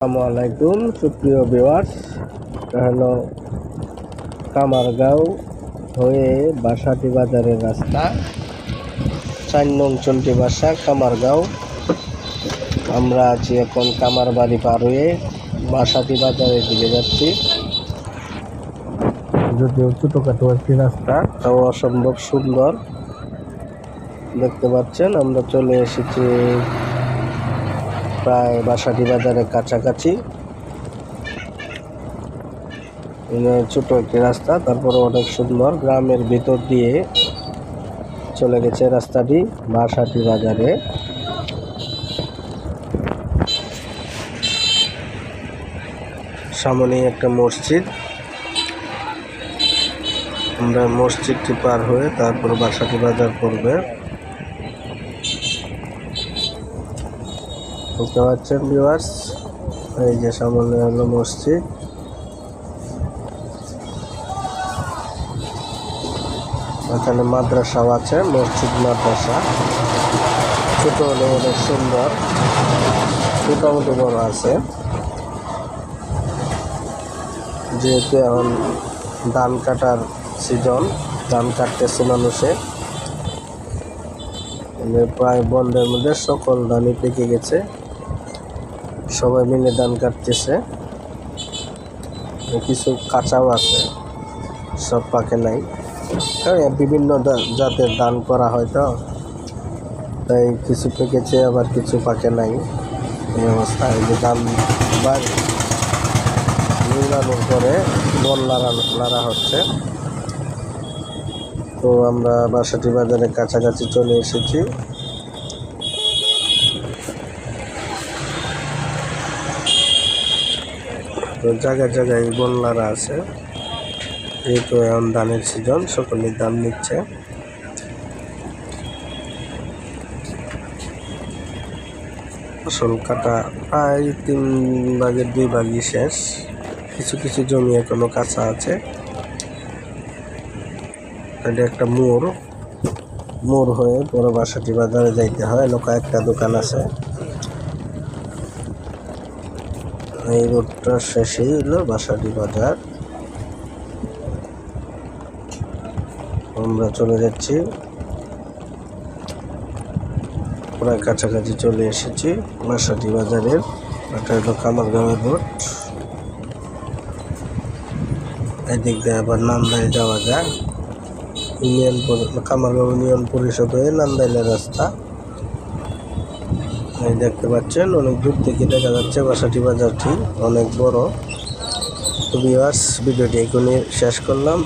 আসসালামু সুপ্রিয় এটা হলো কামারগাঁও হয়ে বাসাটি বাজারের রাস্তা। চার নং চন্টি বাসা, কামারগাঁও। আমরা আছি এখন কামার বাড়ি পার হয়ে বাসাটি বাজারের দিকে যাচ্ছি। যদিও ছোটোখাটো একটি রাস্তা, তাও অসম্ভব সুন্দর। দেখতে পাচ্ছেন, আমরা চলে এসেছি প্রায় বাসাটি বাজারের কাছাকাছি। ছোট একটি রাস্তা তারপরে অনেক সুন্দর। গ্রামের ভিতর দিয়ে চলে গেছে রাস্তাটি, বাসাটি বাজারে। সামনে একটা মসজিদ। আমরা মসজিদটি পার হয়ে তারপর বাসাটি বাজার পড়বে বুঝতে পারছেন ভিউয়ার্স এই যে সামনে হলো মসজিদ। এখানে মাদ্রাসাও আছে, মসজিদ মাদ্রাসা। ছোট হলে অনেক সুন্দর। মোটামুটি বড় আছে। যেহেতু এখন ধান কাটার সিজন ধান কাটতেছে মানুষে মানে প্রায় বন্ধের মধ্যে সকল ধানই পেকে গেছে। সবাই মিলে ধান কাটতেছে। কিছু কাঁচাও আছে, সব পাকে নাই। কারণ বিভিন্ন জাতের ধান করা হয় তো। তাই কিছু পেকেছে, আবার কিছু পাকে নাই। এই অবস্থা, এই যে বার নির্মাণের পরে বল লাড়া লাড়া হচ্ছে। তো আমরা বাসাটি বাজারে কাছাকাছি চলে এসেছি। তো জায়গায় জায়গায় বন্যারা আছে। যেহেতু এখন ধানের সিজন সকলের দাম নিচ্ছে। ফসল কাটা প্রায় তিন ভাগের দুই ভাগই শেষ। কিছু কিছু জমি এখনও কাঁচা আছে। এটা একটা মোড়। মোড় হয়ে পরে বাসাটি বাজারে যাইতে হয়। লোকা একটা দোকান আছে। এই রোডটার শেষেই হলো বাসাটি বাজার। আমরা চলে যাচ্ছি। প্রায় কাছাকাছি চলে এসেছি বাসাটি বাজারের। এটা হলো কামারগাঁওয়ের রোড। এদিক দিয়ে আবার নান্দাইল যাওয়া যায়। ইউনিয়ন কামারগাঁও ইউনিয়ন পরিষদ নান্দাইলের রাস্তা। এই দেখতে পাচ্ছেন, অনেক দূর থেকে দেখা যাচ্ছে বাসাটি বাজারটি অনেক বড়। তো ভিউয়ার্স ভিডিওটি এখনই শেষ করলাম।